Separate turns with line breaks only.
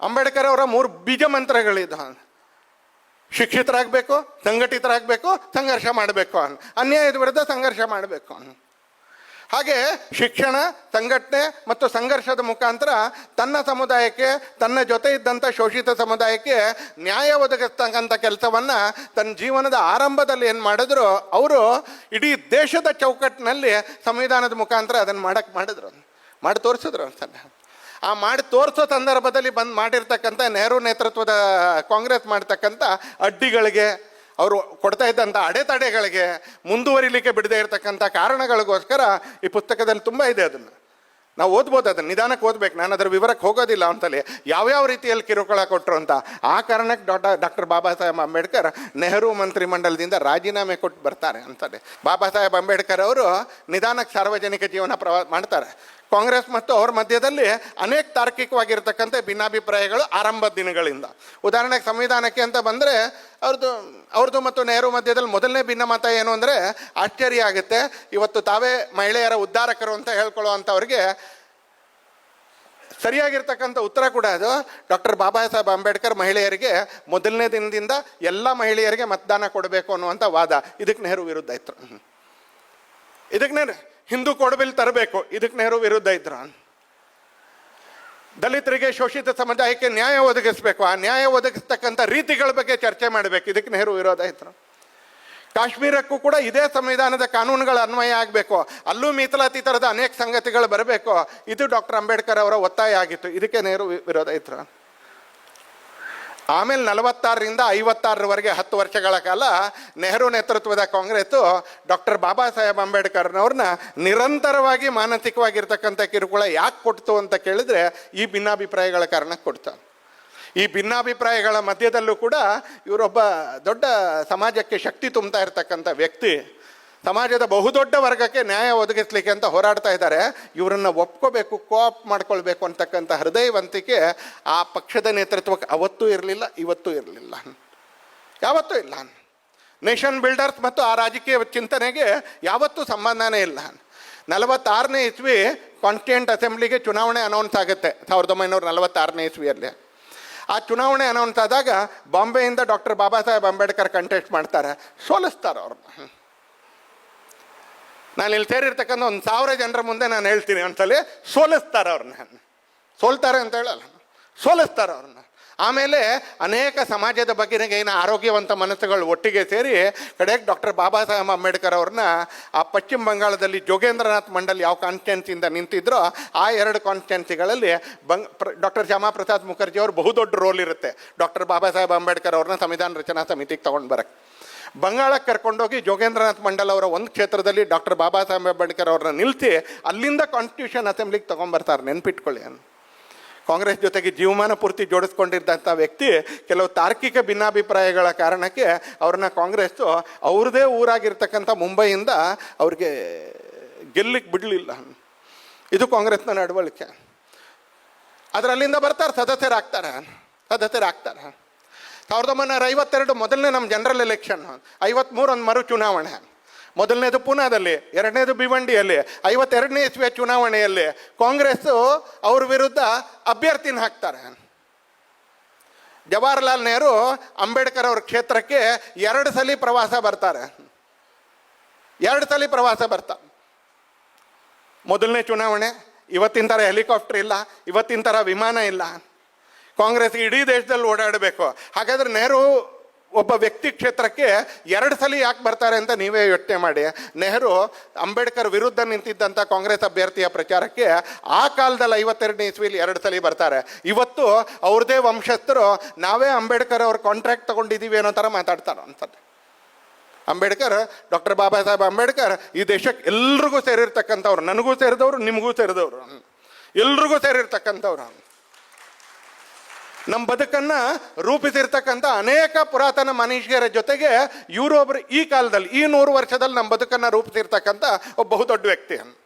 ಅಂಬೇಡ್ಕರ್ ಅವರ ಮೂರು ಬೀಜ ಮಂತ್ರಗಳಿದ ಶಿಕ್ಷಿತರಾಗಬೇಕು, ಸಂಘಟಿತರಾಗಬೇಕು, ಸಂಘರ್ಷ ಮಾಡಬೇಕು ಅನ್ ಅನ್ಯಾಯದ ವಿರುದ್ಧ ಸಂಘರ್ಷ ಮಾಡಬೇಕು ಅನ್ ಹಾಗೆ ಶಿಕ್ಷಣ, ಸಂಘಟನೆ ಮತ್ತು ಸಂಘರ್ಷದ ಮುಖಾಂತರ ತನ್ನ ಸಮುದಾಯಕ್ಕೆ, ತನ್ನ ಜೊತೆ ಇದ್ದಂಥ ಶೋಷಿತ ಸಮುದಾಯಕ್ಕೆ ನ್ಯಾಯ ಒದಗಿಸ್ತಕ್ಕಂಥ ಕೆಲಸವನ್ನು ತನ್ನ ಜೀವನದ ಆರಂಭದಲ್ಲಿ ಏನು ಮಾಡಿದ್ರು, ಅವರು ಇಡೀ ದೇಶದ ಚೌಕಟ್ಟಿನಲ್ಲಿ ಸಂವಿಧಾನದ ಮುಖಾಂತರ ಅದನ್ನು ಮಾಡಕ್ಕೆ ಮಾಡಿದ್ರು. ಮಾಡಿ ತೋರಿಸಿದ್ರು ಅಂತಲ್ಲ ಆ ಮಾಡಿ ತೋರಿಸೋ ಸಂದರ್ಭದಲ್ಲಿ ಬಂದು ಮಾಡಿರ್ತಕ್ಕಂಥ ನೆಹರು ನೇತೃತ್ವದ ಕಾಂಗ್ರೆಸ್ ಮಾಡ್ತಕ್ಕಂಥ ಅಡ್ಡಿಗಳಿಗೆ, ಅವರು ಕೊಡ್ತಾ ಇದ್ದಂಥ ಅಡೆತಡೆಗಳಿಗೆ ಮುಂದುವರಿಲಿಕ್ಕೆ ಬಿಡದೇ ಇರತಕ್ಕಂಥ ಕಾರಣಗಳಿಗೋಸ್ಕರ ಈ ಪುಸ್ತಕದಲ್ಲಿ ತುಂಬ ಇದೆ ಅದನ್ನು. ನಾವು ಓದ್ಬೋದು ಅದನ್ನು, ನಿಧಾನಕ್ಕೆ ಓದ್ಬೇಕು ನಾನು ಅದರ ವಿವರಕ್ಕೆ ಹೋಗೋದಿಲ್ಲ ಅಂತಲೇ ಯಾವ್ಯಾವ ರೀತಿಯಲ್ಲಿ ಕಿರುಕುಳ ಕೊಟ್ಟರು ಅಂತ. ಆ ಕಾರಣಕ್ಕೆ ಡಾಕ್ಟರ್ ಡಾಕ್ಟರ್ ಬಾಬಾ ಸಾಹೇಬ್ ಅಂಬೇಡ್ಕರ್ ನೆಹರು ಮಂತ್ರಿಮಂಡಲದಿಂದ ರಾಜೀನಾಮೆ ಕೊಟ್ಟು ಬರ್ತಾರೆ ಅಂತಲೇ ಬಾಬಾ ಸಾಹೇಬ್ ಅಂಬೇಡ್ಕರ್ ಅವರು ನಿಧಾನಕ್ಕೆ ಸಾರ್ವಜನಿಕ ಜೀವನ ಪ್ರವಾ, ಮಾಡ್ತಾರೆ. ಕಾಂಗ್ರೆಸ್ ಮತ್ತು ಅವ್ರ ಮಧ್ಯದಲ್ಲಿ ಅನೇಕ ತಾರ್ಕಿಕವಾಗಿರ್ತಕ್ಕಂಥ ಭಿನ್ನಾಭಿಪ್ರಾಯಗಳು ಆರಂಭ ದಿನಗಳಿಂದ. ಉದಾಹರಣೆಗೆ ಸಂವಿಧಾನಕ್ಕೆ ಅಂತ ಬಂದರೆ ಅವ್ರದ್ದು ಅವ್ರದ್ದು ಮತ್ತು ನೆಹರು ಮಧ್ಯದಲ್ಲಿ ಮೊದಲನೇ ಭಿನ್ನಮತ ಏನು ಅಂದರೆ ಆಶ್ಚರ್ಯ ಆಗುತ್ತೆ. ಇವತ್ತು ತಾವೇ ಮಹಿಳೆಯರ ಉದ್ಧಾರಕರು ಅಂತ ಹೇಳ್ಕೊಳ್ಳುವಂಥವ್ರಿಗೆ ಸರಿಯಾಗಿರ್ತಕ್ಕಂಥ ಉತ್ತರ ಕೂಡ ಅದು. ಡಾಕ್ಟರ್ ಬಾಬಾ ಸಾಹೇಬ್ ಅಂಬೇಡ್ಕರ್ ಮಹಿಳೆಯರಿಗೆ ಮೊದಲನೇ ದಿನದಿಂದ ಎಲ್ಲ ಮಹಿಳೆಯರಿಗೆ ಮತದಾನ ಕೊಡಬೇಕು ಅನ್ನುವಂಥ ವಾದ. ಇದಕ್ಕೆ ನೆಹರು ವಿರುದ್ಧ ಇತ್ತು. ಇದಕ್ಕೆ ನೆಹರು ಹಿಂದೂ ಕೊಡಬಿಲ್ ತರಬೇಕು. ಇದಕ್ಕೆ ನೆಹರು ವಿರುದ್ಧ ಇದ್ರು. ದಲಿತರಿಗೆ ಶೋಷಿತ ಸಮುದಾಯಕ್ಕೆ ನ್ಯಾಯ ಒದಗಿಸಬೇಕು. ಆ ನ್ಯಾಯ ಒದಗಿಸ್ತಕ್ಕಂಥ ರೀತಿಗಳ ಬಗ್ಗೆ ಚರ್ಚೆ ಮಾಡಬೇಕು. ಇದಕ್ಕೆ ನೆಹರು ವಿರೋಧ ಇದ್ರು. ಕಾಶ್ಮೀರಕ್ಕೂ ಕೂಡ ಇದೇ ಸಂವಿಧಾನದ ಕಾನೂನುಗಳ ಅನ್ವಯ ಆಗಬೇಕು. ಅಲ್ಲೂ ಮೀಸಲಾತಿ ಥರದ ಅನೇಕ ಸಂಗತಿಗಳು ಬರಬೇಕು. ಇದು ಡಾಕ್ಟರ್ ಅಂಬೇಡ್ಕರ್ ಅವರ ಒತ್ತಾಯ ಆಗಿತ್ತು. ಇದಕ್ಕೆ ನೆಹರು ವಿರೋಧ ಇದ್ರು. ಆಮೇಲೆ ನಲವತ್ತಾರರಿಂದ ಐವತ್ತಾರರವರೆಗೆ ಹತ್ತು ವರ್ಷಗಳ ಕಾಲ ನೆಹರು ನೇತೃತ್ವದ ಕಾಂಗ್ರೆಸ್ಸು ಡಾಕ್ಟರ್ ಬಾಬಾ ಸಾಹೇಬ್ ಅಂಬೇಡ್ಕರ್ನವ್ರನ್ನ ನಿರಂತರವಾಗಿ ಮಾನಸಿಕವಾಗಿರ್ತಕ್ಕಂಥ ಕಿರುಕುಳ ಯಾಕೆ ಕೊಡ್ತು ಅಂತ ಕೇಳಿದ್ರೆ ಈ ಭಿನ್ನಾಭಿಪ್ರಾಯಗಳ ಕಾರಣ ಕೊಡ್ತು ಈ ಭಿನ್ನಾಭಿಪ್ರಾಯಗಳ ಮಧ್ಯದಲ್ಲೂ ಕೂಡ ಇವರೊಬ್ಬ ದೊಡ್ಡ ಸಮಾಜಕ್ಕೆ ಶಕ್ತಿ ತುಂಬ್ತಾ ಇರ್ತಕ್ಕಂಥ ವ್ಯಕ್ತಿ ಸಮಾಜದ ಬಹುದೊಡ್ಡ ವರ್ಗಕ್ಕೆ ನ್ಯಾಯ ಒದಗಿಸ್ಲಿಕ್ಕೆ ಅಂತ ಹೋರಾಡ್ತಾ ಇದ್ದಾರೆ. ಇವರನ್ನು ಒಪ್ಕೋಬೇಕು, ಕೋಆಪ್ ಮಾಡ್ಕೊಳ್ಬೇಕು ಅಂತಕ್ಕಂಥ ಹೃದಯವಂತಿಕೆ ಆ ಪಕ್ಷದ ನೇತೃತ್ವಕ್ಕೆ ಅವತ್ತೂ ಇರಲಿಲ್ಲ, ಇವತ್ತೂ ಇರಲಿಲ್ಲ. ಯಾವತ್ತೂ ಇಲ್ಲ. ನೇಷನ್ ಬಿಲ್ಡರ್ಸ್ ಮತ್ತು ಆ ರಾಜಕೀಯ ಚಿಂತನೆಗೆ ಯಾವತ್ತೂ ಸಂಬಂಧನೇ ಇಲ್ಲ. ನಲವತ್ತಾರನೇ ಇಸ್ವಿ ಕಾನ್ಸ್ಟಿಟ್ಯೂಂಟ್ ಅಸೆಂಬ್ಲಿಗೆ ಚುನಾವಣೆ ಅನೌನ್ಸ್ ಆಗುತ್ತೆ, ಸಾವಿರದ ಒಂಬೈನೂರ ನಲವತ್ತಾರನೇ ಇಸ್ವಿಯಲ್ಲಿ. ಆ ಚುನಾವಣೆ ಅನೌನ್ಸ್ ಆದಾಗ ಬಾಂಬೆಯಿಂದ ಡಾಕ್ಟರ್ ಬಾಬಾ ಸಾಹೇಬ್ ಅಂಬೇಡ್ಕರ್ ಕಂಟೆಸ್ಟ್ ಮಾಡ್ತಾರೆ, ಸೋಲಿಸ್ತಾರೆ ಅವ್ರನ್ನ. ನಾನು ಇಲ್ಲಿ ಸೇರಿರ್ತಕ್ಕಂಥ ಒಂದು ಸಾವಿರ ಜನರ ಮುಂದೆ ನಾನು ಹೇಳ್ತೀನಿ ಒಂದ್ಸಲಿ ಸೋಲಿಸ್ತಾರೆ ಅವ್ರನ್ನ. ಸೋಲ್ತಾರೆ ಅಂತ ಹೇಳಲ್ಲ. ಸೋಲಿಸ್ತಾರೆ ಅವ್ರನ್ನ. ಆಮೇಲೆ ಅನೇಕ ಸಮಾಜದ ಬಗ್ಗೆ ಏನು ಆರೋಗ್ಯವಂತ ಮನಸ್ಸುಗಳು ಒಟ್ಟಿಗೆ ಸೇರಿ ಕಡೆಗೆ ಡಾಕ್ಟರ್ ಬಾಬಾ ಸಾಹೇಬ್ ಅಂಬೇಡ್ಕರ್ ಅವ್ರನ್ನ ಆ ಪಶ್ಚಿಮ ಬಂಗಾಳದಲ್ಲಿ ಜೋಗೇಂದ್ರನಾಥ್ ಮಂಡಲ್ ಯಾವ ಕಾನ್ಸ್ಟೆನ್ಸಿಯಿಂದ ನಿಂತಿದ್ರೋ ಆ ಎರಡು ಕಾನ್ಸ್ಟೆನ್ಸಿಗಳಲ್ಲಿ ಬಂಗ್ ಡಾಕ್ಟರ್ ಶ್ಯಾಮಾ ಪ್ರಸಾದ್ ಮುಖರ್ಜಿ ಅವರು ಬಹುದೊಡ್ಡ ರೋಲ್ ಇರುತ್ತೆ. ಡಾಕ್ಟರ್ ಬಾಬಾ ಸಾಹೇಬ್ ಅಂಬೇಡ್ಕರ್ ಅವ್ರನ್ನ ಸಂವಿಧಾನ ರಚನಾ ಸಮಿತಿಗೆ ತೊಗೊಂಡು ಬರಕ್ಕೆ. ಬಂಗಾಳಕ್ಕೆ ಕರ್ಕೊಂಡೋಗಿ ಜೋಗೇಂದ್ರನಾಥ್ ಮಂಡಲ್ ಅವರ ಒಂದು ಕ್ಷೇತ್ರದಲ್ಲಿ ಡಾಕ್ಟರ್ ಬಾಬಾ ಸಾಹೇಬ್ ಅಂಬೇಡ್ಕರ್ ಅವ್ರನ್ನ ನಿಲ್ಲಿಸಿ ಅಲ್ಲಿಂದ ಕಾನ್ಸ್ಟಿಟ್ಯೂಷನ್ ಅಸೆಂಬ್ಲಿಗೆ ತಗೊಂಬರ್ತಾರೆ. ನೆನ್ಪಿಟ್ಕೊಳ್ಳಿ ಅಂತ ಕಾಂಗ್ರೆಸ್ ಜೊತೆಗೆ ಜೀವಮಾನ ಪೂರ್ತಿ ಜೋಡಿಸ್ಕೊಂಡಿದ್ದಂಥ ವ್ಯಕ್ತಿ ಕೆಲವು ತಾರ್ಕಿಕ ಭಿನ್ನಾಭಿಪ್ರಾಯಗಳ ಕಾರಣಕ್ಕೆ ಅವ್ರನ್ನ ಕಾಂಗ್ರೆಸ್ಸು ಅವ್ರದೇ ಊರಾಗಿರ್ತಕ್ಕಂಥ ಮುಂಬೈಯಿಂದ ಅವ್ರಿಗೆ ಗೆಲ್ಲಿಕ್ಕೆ ಬಿಡಲಿಲ್ಲ. ಇದು ಕಾಂಗ್ರೆಸ್ನ ನಡವಳಿಕೆ. ಅದರಲ್ಲಿಂದ ಬರ್ತಾರೆ, ಸದಸ್ಯರಾಗ್ತಾರೆ ಸದಸ್ಯರಾಗ್ತಾರೆ. ಸಾವಿರದ ಒಂಬೈನೂರ ಐವತ್ತೆರಡು ಮೊದಲನೇ ನಮ್ಮ ಜನರಲ್ ಎಲೆಕ್ಷನ್ ಐವತ್ಮೂರು ಒಂದು ಮರು ಚುನಾವಣೆ ಮೊದಲನೇದು ಪುನಾದಲ್ಲಿ, ಎರಡನೇದು ಭಿವಂಡಿಯಲ್ಲಿ ಐವತ್ತೆರಡನೇ ಇಸ್ವಿಯ ಚುನಾವಣೆಯಲ್ಲಿ ಕಾಂಗ್ರೆಸ್ಸು ಅವ್ರ ವಿರುದ್ಧ ಅಭ್ಯರ್ಥಿನ ಹಾಕ್ತಾರೆ. ಜವಾಹರ್ಲಾಲ್ ನೆಹರು ಅಂಬೇಡ್ಕರ್ ಅವ್ರ ಕ್ಷೇತ್ರಕ್ಕೆ ಎರಡು ಸಲ ಪ್ರವಾಸ ಬರ್ತಾರೆ. ಎರಡು ಸಲ ಪ್ರವಾಸ ಬರ್ತಾರೆ. ಮೊದಲನೇ ಚುನಾವಣೆ, ಇವತ್ತಿನ ಥರ ಹೆಲಿಕಾಪ್ಟರ್ ಇಲ್ಲ, ಇವತ್ತಿನ ಥರ ವಿಮಾನ ಇಲ್ಲ. ಕಾಂಗ್ರೆಸ್ ಇಡೀ ದೇಶದಲ್ಲಿ ಓಡಾಡಬೇಕು. ಹಾಗಾದ್ರೆ ನೆಹರು ಒಬ್ಬ ವ್ಯಕ್ತಿ ಕ್ಷೇತ್ರಕ್ಕೆ ಎರಡು ಸಲ ಯಾಕೆ ಬರ್ತಾರೆ ಅಂತ ನೀವೇ ಯೋಚನೆ ಮಾಡಿ. ನೆಹರು ಅಂಬೇಡ್ಕರ್ ವಿರುದ್ಧ ನಿಂತಿದ್ದಂಥ ಕಾಂಗ್ರೆಸ್ ಅಭ್ಯರ್ಥಿಯ ಪ್ರಚಾರಕ್ಕೆ ಆ ಕಾಲದಲ್ಲಿ ಐವತ್ತೆರಡನೇ ಇಸ್ವಿಲಿ ಎರಡು ಸಲ ಬರ್ತಾರೆ. ಇವತ್ತು ಅವ್ರದೇ ವಂಶಸ್ಥರು ನಾವೇ ಅಂಬೇಡ್ಕರ್ ಅವ್ರ ಕಾಂಟ್ರಾಕ್ಟ್ ತೊಗೊಂಡಿದ್ದೀವಿ ಅನ್ನೋ ಥರ ಮಾತಾಡ್ತಾರೆ ಅನ್ಸತ್ತೆ ಅಂಬೇಡ್ಕರ್, ಡಾಕ್ಟರ್ ಬಾಬಾ ಸಾಹೇಬ್ ಅಂಬೇಡ್ಕರ್ ಈ ದೇಶಕ್ಕೆ ಎಲ್ರಿಗೂ ಸೇರಿರ್ತಕ್ಕಂಥವ್ರು. ನನಗೂ ಸೇರಿದವರು, ನಿಮಗೂ ಸೇರಿದವರು. ಎಲ್ರಿಗೂ ಸೇರಿರ್ತಕ್ಕಂಥವ್ರು. ನಮ್ಮ ಬದುಕನ್ನು ರೂಪಿಸಿರ್ತಕ್ಕಂಥ ಅನೇಕ ಪುರಾತನ ಮನುಷ್ಯರ ಜೊತೆಗೆ ಇವರೊಬ್ಬರು ಈ ಕಾಲದಲ್ಲಿ, ಈ ನೂರು ವರ್ಷದಲ್ಲಿ ನಮ್ಮ ಬದುಕನ್ನು ರೂಪಿಸಿರ್ತಕ್ಕಂಥ ಒಬ್ಬ ಬಹುದೊಡ್ಡ ವ್ಯಕ್ತಿ